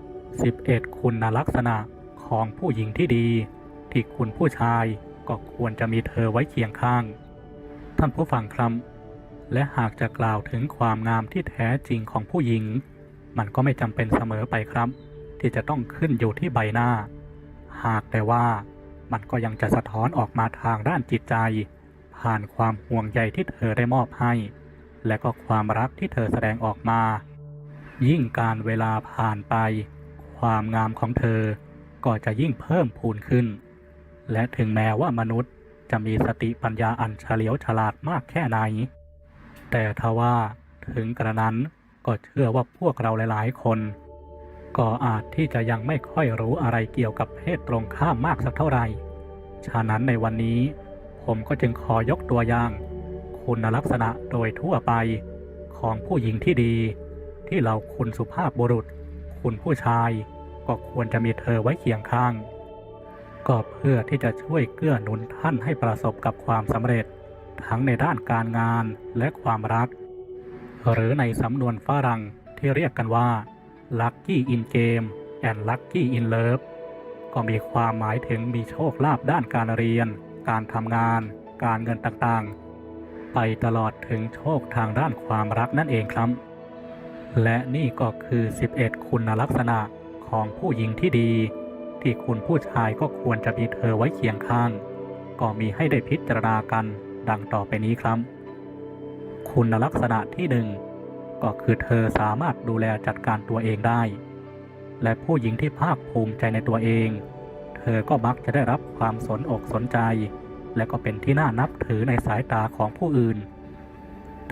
11 คุณลักษณะของผู้หญิงที่ดี ที่คุณผู้ชายก็ควรจะมีเธอไว้เคียงข้าง ท่านผู้ฟังครับและหากจะกล่าวถึงความงามที่แท้จริงของผู้หญิง มันก็ไม่จำเป็นเสมอไปครับ ที่จะต้องขึ้นอยู่ที่ใบหน้า หากแต่ว่ามันก็ยังจะสะท้อนออกมาทางด้านจิตใจ ผ่านความห่วงใยที่เธอได้มอบให้ และก็ความรักที่เธอแสดงออกมา ยิ่งการเวลาผ่านไป ความงามของเธอก็จะยิ่งเพิ่มพูนขึ้น และถึงแม้ว่ามนุษย์จะมีสติปัญญาอันเฉลียวฉลาดมากแค่ไหน แต่ทว่าถึงกระนั้นก็เชื่อว่าพวกเราหลาย ๆ คน ก็อาจที่จะยังไม่ค่อยรู้อะไรเกี่ยวกับเพศตรงข้ามมากสักเท่าไหร่ ฉะนั้นในวันนี้ ผมก็จึงขอยกตัวอย่าง คุณลักษณะโดยทั่วไปของผู้หญิงที่ดี ที่เราคุณสุภาพบุรุษ คุณผู้ชาย ก็ควรจะมีเธอไว้เคียงข้าง ก็เพื่อที่จะช่วยเกื้อหนุนท่านให้ประสบกับความสำเร็จ ทั้งในด้านการงานและความรัก หรือในสำนวนฝรั่งที่เรียกกันว่า Lucky in Game and Lucky in Love ก็มีความหมายถึงมีโชคลาภด้านการเรียน การทำงาน การเงินต่างๆ ไปตลอดถึงโชคทางด้านความรักนั่นเองครับ และนี่ก็คือ 11 คุณลักษณะของผู้หญิงที่ดี ที่คุณผู้ชายก็ควรจะมีเธอไว้เคียงข้าง ก็มีให้ได้พิจารณากันดังต่อไปนี้ครับ คุณลักษณะที่หนึ่งก็คือเธอสามารถดูแลจัดการตัวเองได้ และผู้หญิงที่ภาคภูมิใจในตัวเอง เธอก็มักจะได้รับความสนอกสนใจ และก็เป็นที่น่านับถือในสายตาของผู้อื่น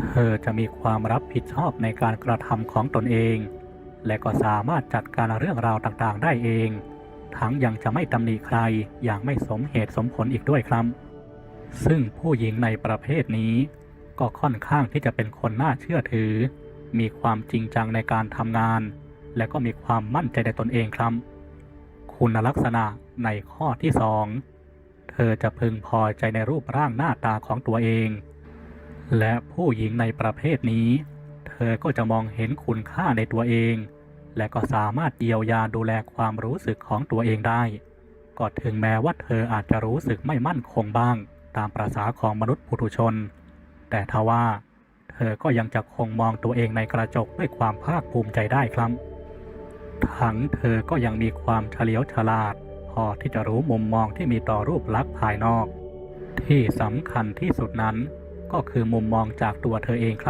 เธอจะมีความรับผิดชอบในการกระทำของตนเอง และก็สามารถจัดการเรื่องราวต่างๆ ได้เอง ทั้งยังจะไม่ตำหนิใครอย่างไม่สมเหตุสมผลอีกด้วยครับ ซึ่งผู้หญิงในประเภทนี้ ก็ค่อนข้างที่จะเป็นคนน่าเชื่อถือ มีความจริงจังในการทำงาน และก็มีความมั่นใจในตนเองครับ คุณลักษณะในข้อที่สองเธอจะพึงพอใจในรูปร่างหน้าตาของตัวเอง และผู้หญิงในประเภทนี้ เธอก็จะมองเห็นคุณค่าในตัวเอง และก็สามารถเยียวยาดูแลความรู้สึกของตัวเองได้ ก็ถึงแม้ว่าเธออาจจะรู้สึกไม่มั่นคงบ้าง ตามประษาของมนุษย์ปุถุชน แต่ทว่า เธอก็ยังจะคงมองตัวเองในกระจกด้วยความภาคภูมิใจได้ครับทั้งเธอก็ยังมีความเฉลียวฉลาด พอที่จะรู้มุมมองที่มีต่อรูปลักษณ์ภายนอก ที่สำคัญที่สุดนั้น ก็คือมุมมองจากตัวเธอเองครับ